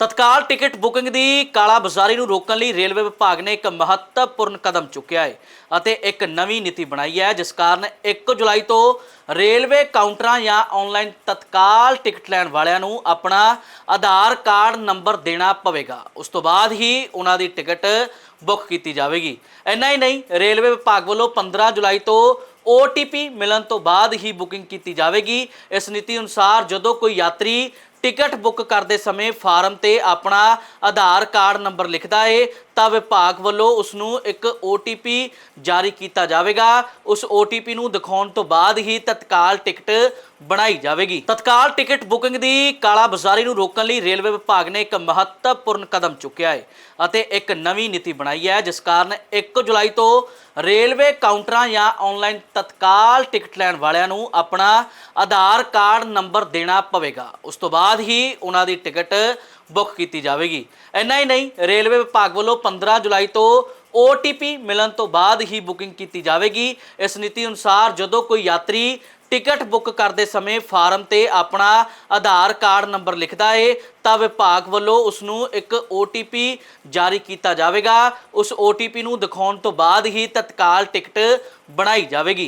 ਤਤਕਾਲ ticket booking ਦੀ ਕਾਲਾ ਬਾਜ਼ਾਰੀ ਨੂੰ ਰੋਕਣ ਲਈ ਰੇਲਵੇ ਵਿਭਾਗ ਨੇ ਇੱਕ ਮਹੱਤਵਪੂਰਨ ਕਦਮ ਚੁੱਕਿਆ ਹੈ ਅਤੇ ਇੱਕ ਨਵੀਂ ਨੀਤੀ ਬਣਾਈ ਹੈ, ਜਿਸ ਕਾਰਨ 1 ਜੁਲਾਈ ਤੋਂ ਰੇਲਵੇ ਕਾਊਂਟਰਾਂ ਜਾਂ ਆਨਲਾਈਨ ਤਤਕਾਲ ਟਿਕਟ ਲੈਣ ਵਾਲਿਆਂ ਨੂੰ ਆਪਣਾ ਆਧਾਰ ਕਾਰਡ ਨੰਬਰ ਦੇਣਾ ਪਵੇਗਾ। ਉਸ ਤੋਂ ਬਾਅਦ ਹੀ ਉਹਨਾਂ ਦੀ ਟਿਕਟ ਬੁੱਕ ਕੀਤੀ ਜਾਵੇਗੀ। ਇੰਨਾ ਹੀ ਨਹੀਂ, ਰੇਲਵੇ ਵਿਭਾਗ ਵੱਲੋਂ 15 ਜੁਲਾਈ ਤੋਂ OTP ਮਿਲਣ ਤੋਂ ਬਾਅਦ ਹੀ ਬੁਕਿੰਗ ਕੀਤੀ ਜਾਵੇਗੀ। ਇਸ ਨੀਤੀ ਅਨੁਸਾਰ ਜਦੋਂ ਕੋਈ ਯਾਤਰੀ ਟਿਕਟ ਬੁੱਕ ਕਰਦੇ ਸਮੇਂ ਫਾਰਮ ਤੇ ਆਪਣਾ ਆਧਾਰ ਕਾਰਡ ਨੰਬਰ ਲਿਖਦਾ ਏ, ਤਾਂ ਵਿਭਾਗ ਵੱਲੋਂ ਉਸ ਨੂੰ ਇੱਕ OTP ਜਾਰੀ ਕੀਤਾ ਜਾਵੇਗਾ। ਉਸ OTP ਨੂੰ ਦਿਖਾਉਣ ਤੋਂ ਬਾਅਦ ਹੀ ਤਤਕਾਲ ਟਿਕਟ ਬਣਾਈ ਜਾਵੇਗੀ। ਤਤਕਾਲ ਟਿਕਟ ਬੁਕਿੰਗ ਦੀ ਕਾਲਾ ਬਾਜ਼ਾਰੀ ਨੂੰ ਰੋਕਣ ਲਈ ਰੇਲਵੇ ਵਿਭਾਗ ਨੇ ਇੱਕ ਮਹੱਤਵਪੂਰਨ ਕਦਮ ਚੁੱਕਿਆ ਹੈ ਅਤੇ ਇੱਕ ਨਵੀਂ ਨੀਤੀ ਬਣਾਈ ਹੈ, ਜਿਸ ਕਾਰਨ 1 ਜੁਲਾਈ ਤੋਂ ਰੇਲਵੇ ਕਾਊਂਟਰਾਂ ਜਾਂ ਆਨਲਾਈਨ ਤਤਕਾਲ ਟਿਕਟ ਲੈਣ ਵਾਲਿਆਂ ਨੂੰ ਆਪਣਾ ਆਧਾਰ ਕਾਰਡ ਨੰਬਰ ਦੇਣਾ ਪਵੇਗਾ। ਉਸ ਤੋਂ ਬਾਅਦ ਹੀ ਉਹਨਾਂ ਦੀ ਟਿਕਟ ਬੁੱਕ ਕੀਤੀ ਜਾਵੇਗੀ। ਇੰਨਾ ਹੀ ਨਹੀਂ, ਰੇਲਵੇ ਵਿਭਾਗ ਵੱਲੋਂ 15 ਜੁਲਾਈ ਤੋਂ OTP ਮਿਲਣ ਤੋਂ ਬਾਅਦ ਹੀ ਬੁਕਿੰਗ ਕੀਤੀ ਜਾਵੇਗੀ। ਇਸ ਨੀਤੀ ਅਨੁਸਾਰ ਜਦੋਂ ਕੋਈ ਯਾਤਰੀ ਟਿਕਟ ਬੁੱਕ ਕਰਦੇ ਸਮੇਂ ਫਾਰਮ ਤੇ ਆਪਣਾ ਆਧਾਰ ਕਾਰਡ ਨੰਬਰ ਲਿਖਦਾ ਏ, ਤਾਂ ਵਿਭਾਗ ਵੱਲੋਂ ਉਸ ਨੂੰ ਇੱਕ OTP ਜਾਰੀ ਕੀਤਾ ਜਾਵੇਗਾ। ਉਸ OTP ਨੂੰ ਦਿਖਾਉਣ ਤੋਂ ਬਾਅਦ ਹੀ ਤਤਕਾਲ ਟਿਕਟ ਬਣਾਈ ਜਾਵੇਗੀ।